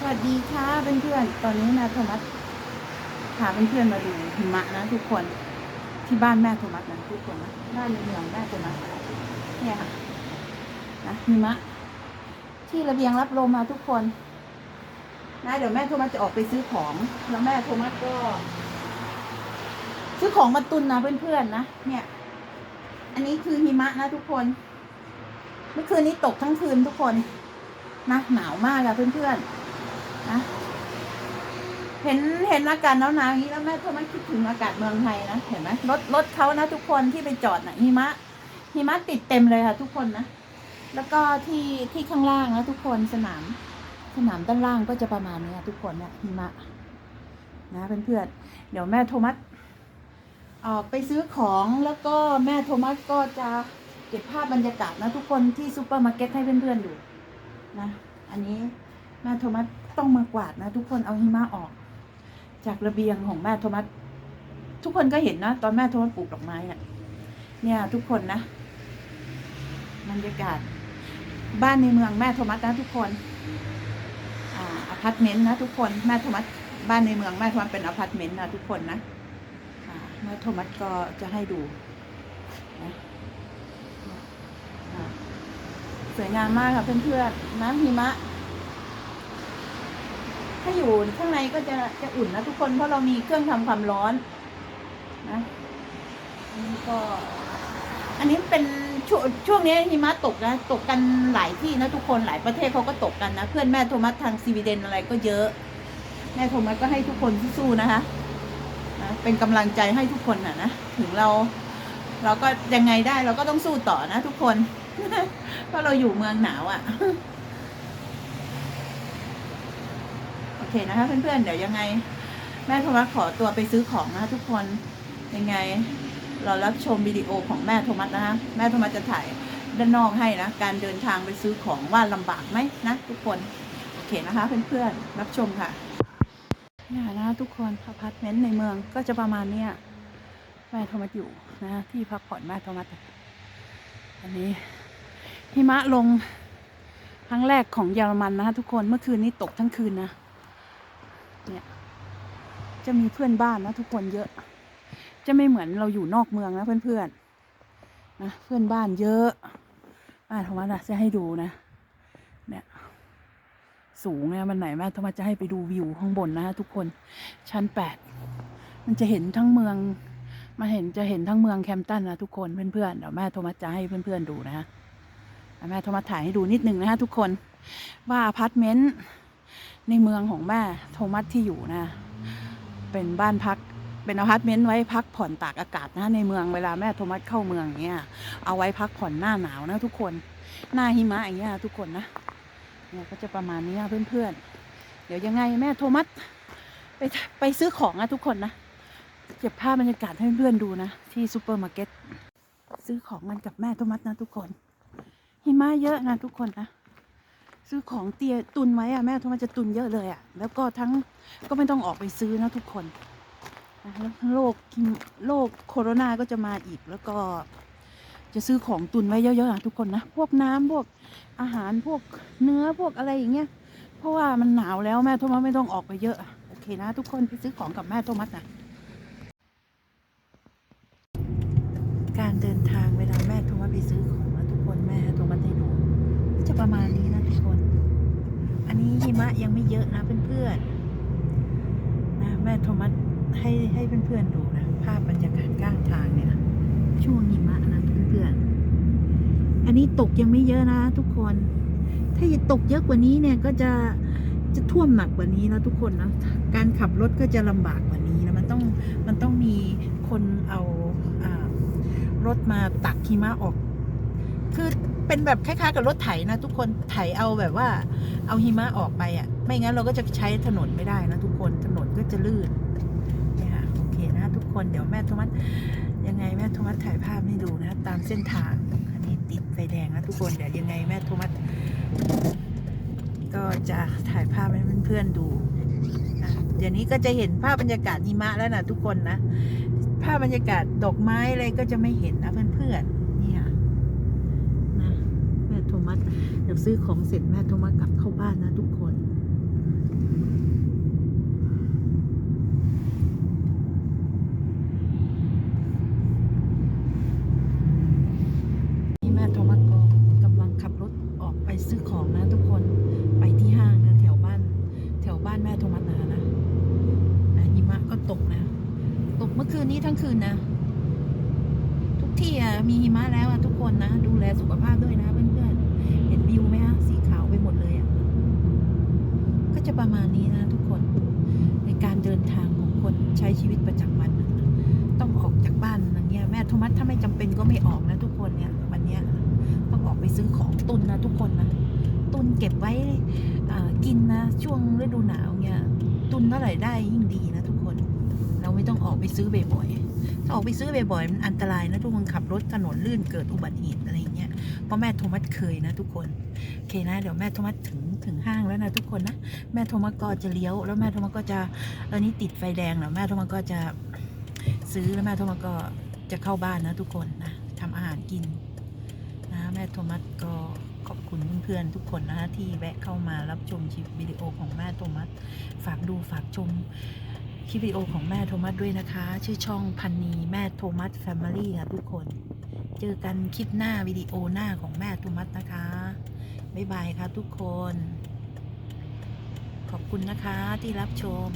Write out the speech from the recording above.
สวัสดีค่ะเพื่อนๆ ตอนนี้นะโทมัสพาเพื่อนๆมาดูหิมะนะทุกคน ที่บ้านแม่โทมัสนะทุกคนนะบ้านในเมืองแม่โทมัสเนี่ยค่ะนะหิมะ ที่ระเบียงรับลมมาทุกคนนะเดี๋ยวแม่โทมัสจะออกไปซื้อของ แล้วแม่โทมัสก็ ซื้อของมาตุนนะเพื่อนๆนะเนี่ย อันนี้คือหิมะนะทุกคน เมื่อคืนนี้ตกทั้งคืนทุกคนนะหนาวมากอะเพื่อนๆ นะเห็นเห็นอากาศหนาวๆอย่างนี้แล้วแม่ก็ไมคิดถึงอากาศเมืองไทยนะเห็นไหมรถรถเขานะทุกคนที่ไปจอดนะ่ะหิมะหิมะติดเต็มเลยค่ะ ทุกคนนะแล้วก็ที่ที่ข้างล่างนะทุกคนสนาม สนามด้านล่างก็จะประมาณนี้ทุกคนเนี่ยหิมะ นะเพื่อนๆเดี๋ยวแม่โทมัสออกไปซื้อของแล้วก็แม่โทมัสก็จะเก็บภาพบรรยากาศนะทุกคนที่ซูเปอร์มาร์เก็ตให้เพื่อนๆดูนะ อันนี้แม่โทมัส ต้องมากวาดนะ ทุกคนเอาหิมะออก จากระเบียงของแม่โทมัสทุกคนก็เห็นนะ ตอนแม่โทมัสปลูกดอกไม้อะเนี่ยทุกคนนะบรรยากาศ บ้านในเมืองแม่โทมัสนะทุกคนอาพาร์ตเมนต์นะทุกคนแม่โทมัสบ้านในเมืองแม่โทมัสเป็นอพาร์ตเมนต์นะทุกคนนะแม่โทมัสก็จะให้ดูนะสวยงามมากค่ะเพื่อนๆน้ำหิมะ ถ้าอยู่ข้างในก็จะจะอุ่นนะทุกคนเพราะเรามีเครื่องทำความร้อนนะอันนี้ก็ อันนี้เป็นช่วงช่วงนี้หิมะตกนะตกกันหลายที่นะทุกคนหลายประเทศเขาก็ตกกันนะเพื่อนแม่โทมัสทางสวีเดนอะไรก็เยอะ แม่โทมัสก็ให้ทุกคนสู้ๆนะคะนะเป็นกำลังใจให้ทุกคนนะนะถึงเรา เราก็ยังไงได้เราก็ต้องสู้ต่อนะทุกคนเพราะเราอยู่เมืองหนาวอะ่ะ โอ เคนะคะเพื่อนๆเดี๋ยวยังไง แม่โทมัสขอตัวไปซื้อของนะคะทุกคนยังไงเรารับชมวิดีโอของแม่โทมัสนะคะแม่โทมัสจะถ่ายด้านนอกให้นะการเดินทางไปซื้อของว่าลำบากไหมนะทุกคนโอเคนะคะเพื่อนๆรับชมค่ะเนี่ยนะทุกคนอพาร์ตเมนต์ในเมืองก็จะประมาณเนี้ยแม่โทมัสอยู่นะที่พักผ่อนแม่โทมัสอันนี้หิมะลงครั้งแรกของเยอรมันนะคะทุกคนเมื่อคืนนี้ตกทั้งคืนนะ จะมีเพื่อนบ้านนะทุกคนเยอะ จะไม่เหมือนเราอยู่นอกเมืองนะเพื่อนๆนะเพื่อนบ้านเยอะอ่าโทมัสอะจะให้ดูนะ เนี่ยสูงนะมันไหนแม่โทมัสจะให้ไปดูวิวข้างบนนะทุกคนชั้นแปดมันจะเห็นทั้งเมืองมาเห็นจะเห็นทั้งเมืองแคมป์ตันนะทุกคนเพื่อนๆเดี๋ยวแม่โทมัสจะให้เพื่อนๆดูนะฮะแม่โทมัสถ่ายให้ดูนิดนึงนะฮะทุกคนว่าอพาร์ตเมนต์ในเมืองของแม่โทมัสที่อยู่นะ เป็นบ้านพักเป็นอพาร์ตเมนต์ไว้พักผ่อนตากอากาศนะในเมืองเวลาแม่โทมัสเข้าเมืองเงี้ยเอาไว้พักผ่อนหน้าหนาวนะทุกคนหน้าหิมะอย่างเงี้ยทุกคนนะเนี่ยก็จะประมาณนี้นเพื่อนๆ เดี๋ยวยังไงแม่โทมัสไปไปซื้อของนะทุกคนนะเก็บภาพบรรยากาศให้เพื่อนดูนะที่ซูเปอร์มาร์เก็ตซื้อของมันกับแม่โทมัสนะทุกคนหิมะเยอะนะทุกคนนะ ซื้อของเตียตุนไว้อะแม่โทมัสจะตุนเยอะเลยอะแล้วก็ทั้งก็ไม่ต้องออกไปซื้อนะทุกคนแล้วโรคโรคโคโรนาก็จะมาอีกแล้วก็จะซื้อของตุนไว้เยอะๆอะทุกคนนะพวกน้ำพวกอาหารพวกเนื้อพวกอะไรอย่างเงี้ยเพราะว่ามันหนาวแล้วแม่โทมัสไม่ต้องออกไปเยอะโอเคนะ ทุกคนไปซื้อของกับแม่โทมัสนะการเดินทางเวลาแม่โทรมาไปซื้อของนะทุกคนแม่โทรมาให้ดู ก็จะประมาณนี้นะทุกคน อันนี้หิมะยังไม่เยอะนะเพื่อนๆนะแม่โทรมาให้ให้เพื่อนๆดูนะ ภาพบรรยากาศข้างทางเนี่ยช่วงหิมะนะเพื่อนๆอันนี้ตกยังไม่เยอะนะทุกคน ถ้าตกเยอะกว่านี้เนี่ยก็จะจะท่วมหนักกว่านี้นะทุกคนนะการขับรถก็จะลำบากกว่านี้นะมันต้องมันต้องมีคนเอาอารถมาตักหิมะออก คือเป็นแบบคล้ายๆกับรถไถนะ ทุกคนไถเอาแบบว่า เอาหิมะออกไปอะ ไม่งั้นเราก็จะใช้ถนนไม่ได้นะทุกคนถนนก็จะลื่นเนี่ยค่ะโอเคนะ ทุกคนเดี๋ยวแม่ทมัสยังไงแม่ทมัสถ่ายภาพให้ดูนะ ตามเส้นทางอันนี้ติดไฟแดงนะทุกคนเดี๋ยวยังไงแม่ทมัสก็จะถ่ายภาพให้เพื่อนๆดูเดี๋ยวนี้ก็จะเห็นภาพบรรยากาศหิมะแล้วนะทุกคนนะ ภาพบรรยากาศดอกไม้อะไรก็จะไม่เห็นนะเพื่อนๆ ซื้อของเสร็จแม่โทรมากลับเข้าบ้านนะทุกคนนี่แม่โทรมากอกำลังขับรถออกไปซื้อของนะทุกคนไปที่ห้างนะแถวบ้าน แถวบ้านแม่โทรมานานะนะหิมะก็ตกนะ ตกเมื่อคืนนี้ทั้งคืนนะ ทุกที่มีหิมะแล้วทุกคนนะ ดูแลสุขภาพด้วยนะเพื่อน จะประมาณนี้นะทุกคนในการเดินทางของคนใช้ชีวิตประจำวัน ต้องออกจากบ้านอย่างเงี้ยแม่โทมัสถ้าไม่จำเป็นก็ไม่ออกนะทุกคนเนี่ยวันเนี้ยต้องออกไปซื้อของตุนนะทุกคนนะตุนเก็บไว้อ่ากินนะช่วงฤดูหนาวเนี่ยตุนเท่าไหร่ได้ยิ่งดีนะทุกคน เราไม่ต้องออกไปซื้อบ่อยๆถ้าออกไปซื้อบ่อยๆมันอันตรายนะทุกคนขับรถถนนลื่นเกิดอุบัติเหตุอะไรเงี้ย เพราะแม่โทมัสเคยนะทุกคนโอเคนะเดี๋ยวแม่โทมัสถึงถึงห้างแล้วนะทุกคนนะแม่โทมัสก็จะเลี้ยว แล้วแม่โทมัสก็จะตอนนี้ติดไฟแดงแล้วแม่โทมัสก็จะซื้อแล้วแม่โทมัสก็จะเข้าบ้านนะทุกคนนะทำอาหารกินนะแม่โทมัสก็ขอบคุณเพื่อนๆทุกคนนะที่แวะเข้ามารับชมคลิปวิดีโอของแม่โทมัสฝากดูฝากชมคลิปวิดีโอของแม่โทมัสด้วยนะคะ ชื่อช่องพันนีแม่โทมัสแฟมิลี่ค่ะทุกคน เจอกันคลิปหน้าวิดีโอหน้าของแม่ตุมัตนะคะ บ๊ายบายค่ะทุกคน ขอบคุณนะคะที่รับชม